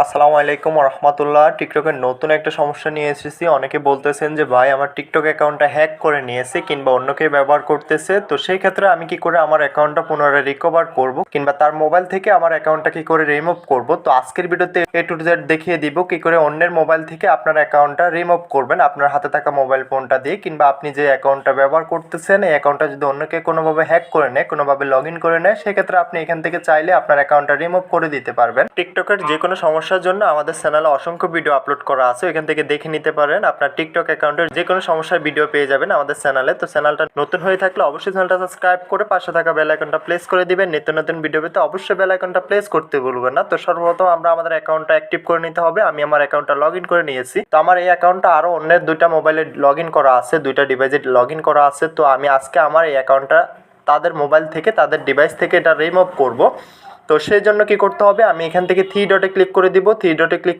আসসালামু আলাইকুম রহমতুল্লাহ। টিকটকের নতুন একটা সমস্যা নিয়ে এসেছি। অনেকে বলতেছেন যে, ভাই, আমার টিকটক অ্যাকাউন্টটা হ্যাক করে নিয়েছে কিংবা অন্য কেউ ব্যবহার করতেছে। তো সেই ক্ষেত্রে আমি কি করে আমার অ্যাকাউন্টটা পুনরায় রিকভার করব কিংবা তার মোবাইল থেকে আমার অ্যাকাউন্টটা কি করে রিমুভ করব? তো আজকের ভিডিওতে এ টু জেড দেখিয়ে দিব কি করে অন্যের মোবাইল থেকে আপনার অ্যাকাউন্টটা রিমুভ করবেন, আপনার হাতে থাকা মোবাইল ফোনটা দিয়ে কিংবা আপনি যে অ্যাকাউন্টটা ব্যবহার করতেছেন, এই অ্যাকাউন্টটা যদি অন্য কেউ কোনোভাবে হ্যাক করে নেয়, কোনোভাবে লগ ইন করে নেয়, সেক্ষেত্রে আপনি এখান থেকে চাইলে আপনার অ্যাকাউন্টটা রিমুভ করে দিতে পারবেন। টিকটকের যে কোনো সমস্যার জন্য আমাদের চ্যানেলে অসংখ্য ভিডিও আপলোড করা আছে এখান থেকে দেখে নিতে পারেন। আপনার টিকটক অ্যাকাউন্টের যে কোনো সমস্যার ভিডিও পেয়ে যাবেন আমাদের চ্যানেলে। তো চ্যানেলটা নতুন হয়ে থাকলে অবশ্যই চ্যানেলটা সাবস্ক্রাইব করে পাশে থাকা বেল আইকনটা প্লেস করে দিবেন। নিত্য নতুন ভিডিও পেতে অবশ্যই বেল আইকনটা প্লেস করতে ভুলবেন না। তো সর্বপ্রথম আমরা আমাদের অ্যাকাউন্টটা অ্যাক্টিভ করে নিতে হবে। আমি আমার অ্যাকাউন্টটা লগ ইন করে নিয়েছি। তো আমার এই অ্যাকাউন্টটা আরও অন্যের দুইটা মোবাইলে লগ ইন করা আছে, দুইটা ডিভাইসে লগ ইন করা আছে। তো আমি আজকে আমার এই অ্যাকাউন্টটা তাদের মোবাইল থেকে, তাদের ডিভাইস থেকে এটা রিমুভ করব। তো সেই জন্য কি করতে হবে? আমি এখান থেকে থ্রি ডটে ক্লিক করে দিব। থ্রি ডটে ক্লিক